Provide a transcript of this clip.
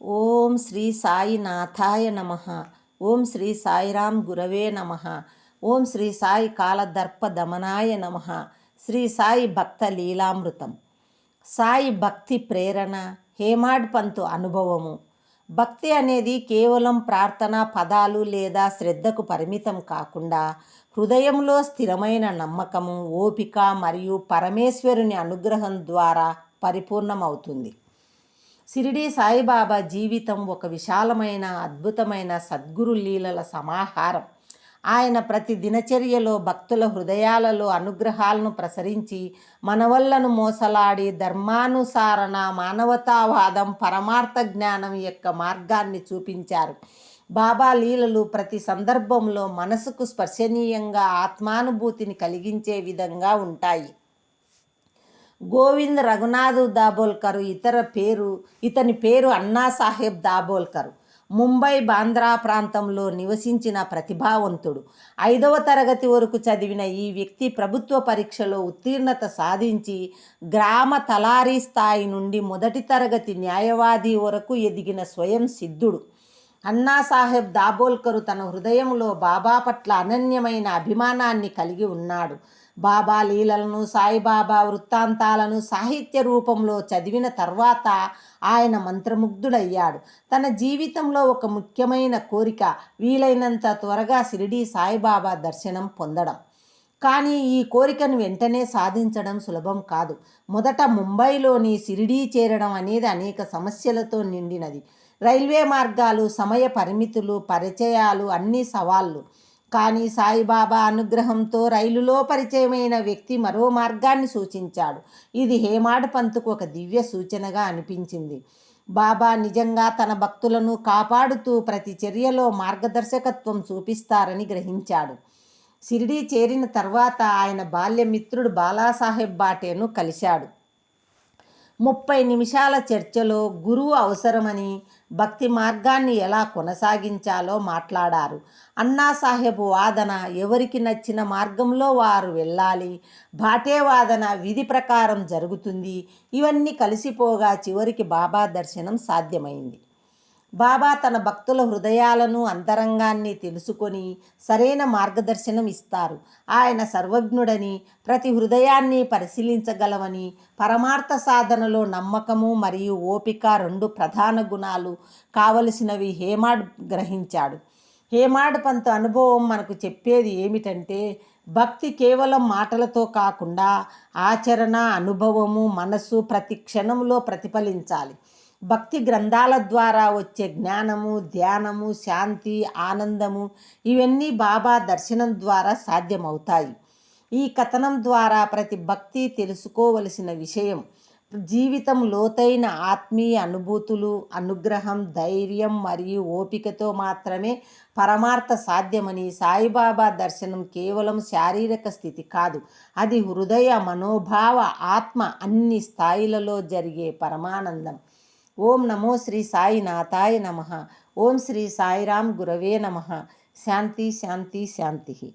ఓం శ్రీ సాయినాథాయ నమ. ఓం శ్రీ సాయిరాం గురవే నమ. ఓం శ్రీ సాయి కాలదర్ప దమనాయ నమ. శ్రీ సాయి భక్త లీలామృతం. సాయి భక్తి ప్రేరణ హేమాడ్ పంతు అనుభవము. భక్తి అనేది కేవలం ప్రార్థన పదాలు లేదా శ్రద్ధకు పరిమితం కాకుండా హృదయంలో స్థిరమైన నమ్మకము ఓపిక మరియు పరమేశ్వరుని అనుగ్రహం ద్వారా పరిపూర్ణమవుతుంది. సిరిడి సాయిబాబా జీవితం ఒక విశాలమైన అద్భుతమైన సద్గురు లీలల సమాహారం. ఆయన ప్రతి దినచర్యలో భక్తుల హృదయాలలో అనుగ్రహాలను ప్రసరించి మనవళ్ళను మోసలాడి ధర్మానుసారణ మానవతావాదం పరమార్థ జ్ఞానం యొక్క మార్గాన్ని చూపించారు. బాబా లీలలు ప్రతి సందర్భంలో మనసుకు స్పర్శనీయంగా ఆత్మానుభూతిని కలిగించే విధంగా ఉంటాయి. గోవింద్ రఘునాథ్ దాబోల్కర్ ఇతర పేరు ఇతని పేరు అన్నా సాహెబ్ దాబోల్కర్. ముంబై బాంద్రా ప్రాంతంలో నివసించిన ప్రతిభావంతుడు. ఐదవ తరగతి వరకు చదివిన ఈ వ్యక్తి ప్రభుత్వ పరీక్షలో ఉత్తీర్ణత సాధించి గ్రామ తలారీ స్థాయి నుండి మొదటి తరగతి న్యాయవాది వరకు ఎదిగిన స్వయం సిద్ధుడు. అన్నాసాహెబ్ దాబోల్కరు తన హృదయంలో బాబా పట్ల అనన్యమైన అభిమానాన్ని కలిగి ఉన్నాడు. బాబా లీలలను సాయిబాబా వృత్తాంతాలను సాహిత్య రూపంలో చదివిన తర్వాత ఆయన మంత్రముగ్ధుడయ్యాడు. తన జీవితంలో ఒక ముఖ్యమైన కోరిక వీలైనంత త్వరగా షిరిడీ సాయిబాబా దర్శనం పొందడం. కానీ ఈ కోరికను వెంటనే సాధించడం సులభం కాదు. మొదట ముంబైలోని సిరిడీ చేరడం అనేది అనేక సమస్యలతో నిండినది. రైల్వే మార్గాలు సమయ పరిమితులు పరిచయాలు అన్ని సవాళ్ళు కానీ సాయిబాబా అనుగ్రహంతో రైలులో పరిచయమైన వ్యక్తి మరో మార్గాన్ని సూచించాడు. ఇది హేమాడ్ పంతుకు ఒక దివ్య సూచనగా అనిపించింది. బాబా నిజంగా తన భక్తులను కాపాడుతూ ప్రతి చర్యలో మార్గదర్శకత్వం చూపిస్తారని గ్రహించాడు. షిరిడీ చేరిన తర్వాత ఆయన బాల్యమిత్రుడు బాలాసాహెబ్ బాటేను కలిశాడు. ముప్పై నిమిషాల చర్చలో గురువు అవసరమని భక్తి మార్గాన్ని ఎలా కొనసాగించాలో మాట్లాడారు. అన్నాసాహెబ్ వాదన ఎవరికి నచ్చిన మార్గంలో వారు వెళ్ళాలి భాటే వాదన విధి ప్రకారం జరుగుతుంది ఇవన్నీ కలిసిపోగా చివరికి బాబా దర్శనం సాధ్యమైంది. బాబా తన భక్తుల హృదయాలను అంతరంగాన్ని తెలుసుకొని సరైన మార్గదర్శనం ఇస్తారు. ఆయన సర్వజ్ఞుడని ప్రతి హృదయాన్ని పరిశీలించగలవని పరమార్థ సాధనలో నమ్మకము మరియు ఓపిక రెండు ప్రధాన గుణాలు కావలసినవి హేమాడ్ గ్రహించాడు. హేమాడ్ పంత అనుభవం మనకు చెప్పేది ఏమిటంటే భక్తి కేవలం మాటలతో కాకుండా ఆచరణ అనుభవము మనసు ప్రతి క్షణంలో ప్రతిఫలించాలి. భక్తి గ్రంథాల ద్వారా వచ్చే జ్ఞానము ధ్యానము శాంతి ఆనందము ఇవన్నీ బాబా దర్శనం ద్వారా సాధ్యమవుతాయి. ఈ కథనం ద్వారా ప్రతి భక్తి తెలుసుకోవలసిన విషయం జీవితం లోతైన ఆత్మీయ అనుభూతులు అనుగ్రహం ధైర్యం మరియు ఓపికతో మాత్రమే పరమార్థ సాధ్యమని సాయిబాబా దర్శనం కేవలం శారీరక స్థితి కాదు అది హృదయ మనోభావ ఆత్మ అన్ని స్థాయిలలో జరిగే పరమానందం. ఓం నమో శ్రీ సాయినాథాయ నమ. ఓం శ్రీ సాయిరాం గురవే నమ. శాంతి శాంతి శాంతి.